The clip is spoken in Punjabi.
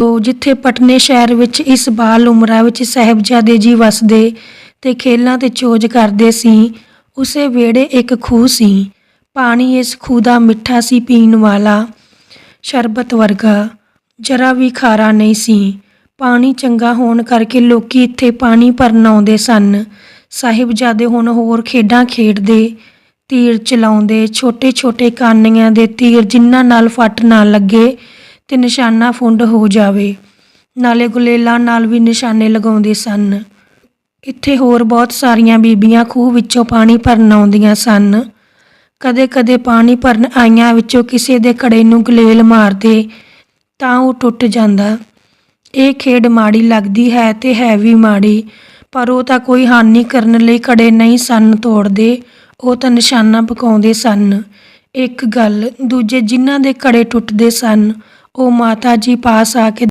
ਤੋਂ ਜਿੱਥੇ ਪਟਨੇ ਸ਼ਹਿਰ ਵਿੱਚ ਇਸ ਬਾਲ ਉਮਰਾ ਵਿੱਚ ਸਾਹਿਬਜ਼ਾਦੇ ਜੀ ਵਸਦੇ ਤੇ ਖੇਲਾਂ ਤੇ ਚੋਜ ਕਰਦੇ ਸੀ, ਉਸੇ ਵਿਹੜੇ ਇੱਕ ਖੂਹ ਸੀ। ਪਾਣੀ ਇਸ ਖੂਹ ਦਾ ਮਿੱਠਾ ਸੀ ਪੀਣ ਵਾਲਾ। ਸ਼ਰਬਤ ਵਰਗਾ। ਜਰਾ ਵੀ ਖਾਰਾ ਨਹੀਂ ਸੀ। ਪਾਣੀ ਚੰਗਾ ਹੋਣ ਕਰਕੇ ਲੋਕੀ ਇੱਥੇ ਪਾਣੀ ਭਰਨ ਆਉਂਦੇ ਸਨ। ਸਾਹਿਬਜ਼ਾਦੇ ਹੁਣ ਹੋਰ ਖੇਡਾਂ ਖੇਡਦੇ, ਤੀਰ ਚਲਾਉਂਦੇ ਛੋਟੇ ਛੋਟੇ ਕਾਨੀਆਂ ਦੇ ਤੀਰ ਜਿਨ੍ਹਾਂ ਨਾਲ ਫੱਟ ਨਾ ਲੱਗੇ। ਤੇ ਨਿਸ਼ਾਨਾ ਫੁੰਡ ਹੋ ਜਾਵੇ। ਨਾਲੇ ਗੁਲੇਲਾਂ ਨਾਲ ਵੀ ਨਿਸ਼ਾਨੇ ਲਗਾਉਂਦੇ ਸਨ। ਇੱਥੇ ਹੋਰ ਬਹੁਤ ਸਾਰੀਆਂ ਬੀਬੀਆਂ ਖੂਹ ਵਿੱਚੋਂ ਪਾਣੀ ਭਰਨ ਆਉਂਦੀਆਂ ਸਨ। ਕਦੇ-ਕਦੇ ਪਾਣੀ ਭਰਨ ਆਈਆਂ ਵਿੱਚੋਂ ਕਿਸੇ ਦੇ ਘੜੇ ਨੂੰ ਗਲੇਲ ਮਾਰਦੇ ਤਾਂ ਉਹ ਟੁੱਟ ਜਾਂਦਾ। ਇਹ ਖੇਡ ਮਾੜੀ ਲੱਗਦੀ ਹੈ ਤੇ ਹੈ ਵੀ ਮਾੜੀ, ਪਰ ਉਹ ਤਾਂ ਕੋਈ ਹਾਨੀ ਕਰਨ ਲਈ ਘੜੇ ਨਹੀਂ ਸਨ ਤੋੜਦੇ, ਉਹ ਤਾਂ ਨਿਸ਼ਾਨਾ ਪਕਾਉਂਦੇ ਸਨ। ਇੱਕ ਗੱਲ, ਦੂਜੇ ਜਿਨ੍ਹਾਂ ਦੇ ਘੜੇ ਟੁੱਟਦੇ ਸਨ ਉਹ ਮਾਤਾ ਜੀ ਪਾਸ ਆ ਕੇ